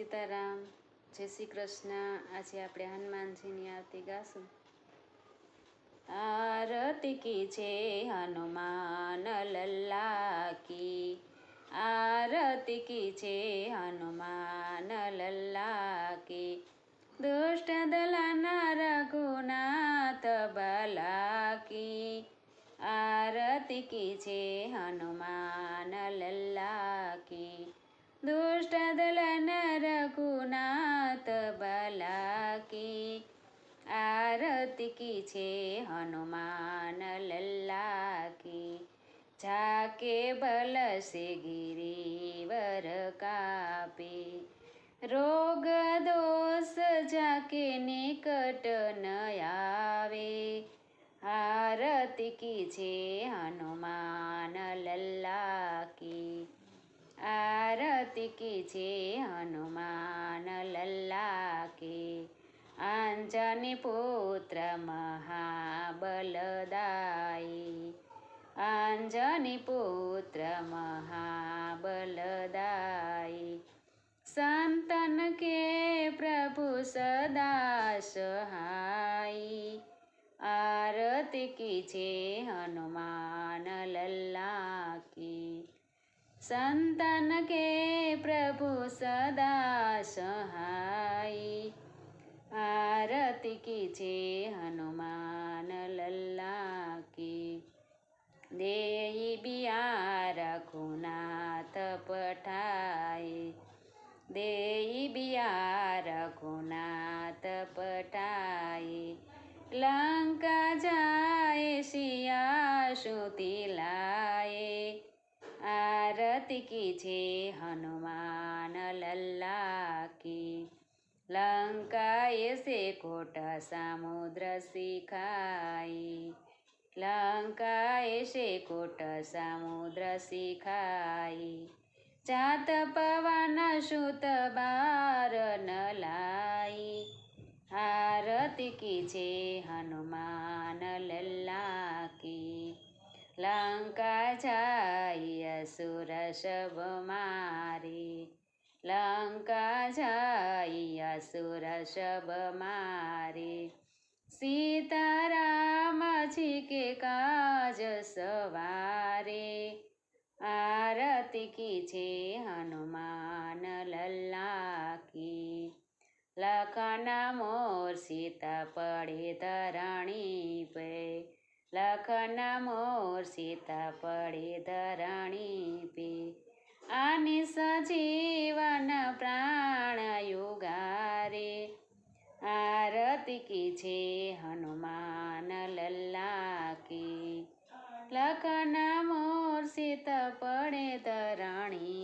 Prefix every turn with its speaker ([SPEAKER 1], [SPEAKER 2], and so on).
[SPEAKER 1] સીતારામ જય શ્રી કૃષ્ણ. આજે આપણે હનુમાનજીની આરતી ગાશું. આરતી કી છે હનુમાન લલ્લા કી. આરતી કી છે હનુમાન લલ્લા કી. દુષ્ટ દલના રઘુનાથ બલા કી. આરતી કી છે હનુમાન લલ્લા કી. દુષ્ટ દલન રઘુનાથ બલાકી આરતી કી છે હનુમાન લલ્લાકી જાકે બલ સે ગિરિવર કાપે રોગ દોષ જાકે નિકટ ન આવે આરતી કી છે હનુમાન લલ્લાકી આરતી કી છે હનુમાન લલ્લા કી આંજની પુત્ર મહાબલદાઈ. આંજની પુત્ર મહાબલદાઈ. સંતન કે પ્રભુ સદા સહાય. આરતી કી છે હનુમાન લલ્લા કી. સંતન કે પ્રભુ સદા સહાય. આરતી કી છે હનુમાન લલ્લા કી દેઈ બિયા ઘુનાથ પઠાય દેઈ બિયા ઘુનાથ પઠાય લંકા જાય શિયા સુતી લાય આરતી કી છે હનુમાન લલ્લા કી લંકાએ સે કોટ સમુદ્ર શિખાઈ. લંકાએ સે કોટ સમુદ્ર શિખાઈ. જાત પવન સુત બાર ન લાઈ. આરતી કી છે હનુમાન લલ્લા કી લંકા જાય સુર શબ મારી. લંકા જાય અસુર શબ મારી. સીતારામ કે કાજ સવારે. આરતી કી છે હનુમાન લલ્લા કી લખન મોર સીતા પડે ધરણી પે. લખના મોર સીતા પડે ધરણી પે. આની સજીવન પ્રાણ યોગારે. આરતી કી છે હનુમાન લલ્લા કી લખના મોર પડે ધરણી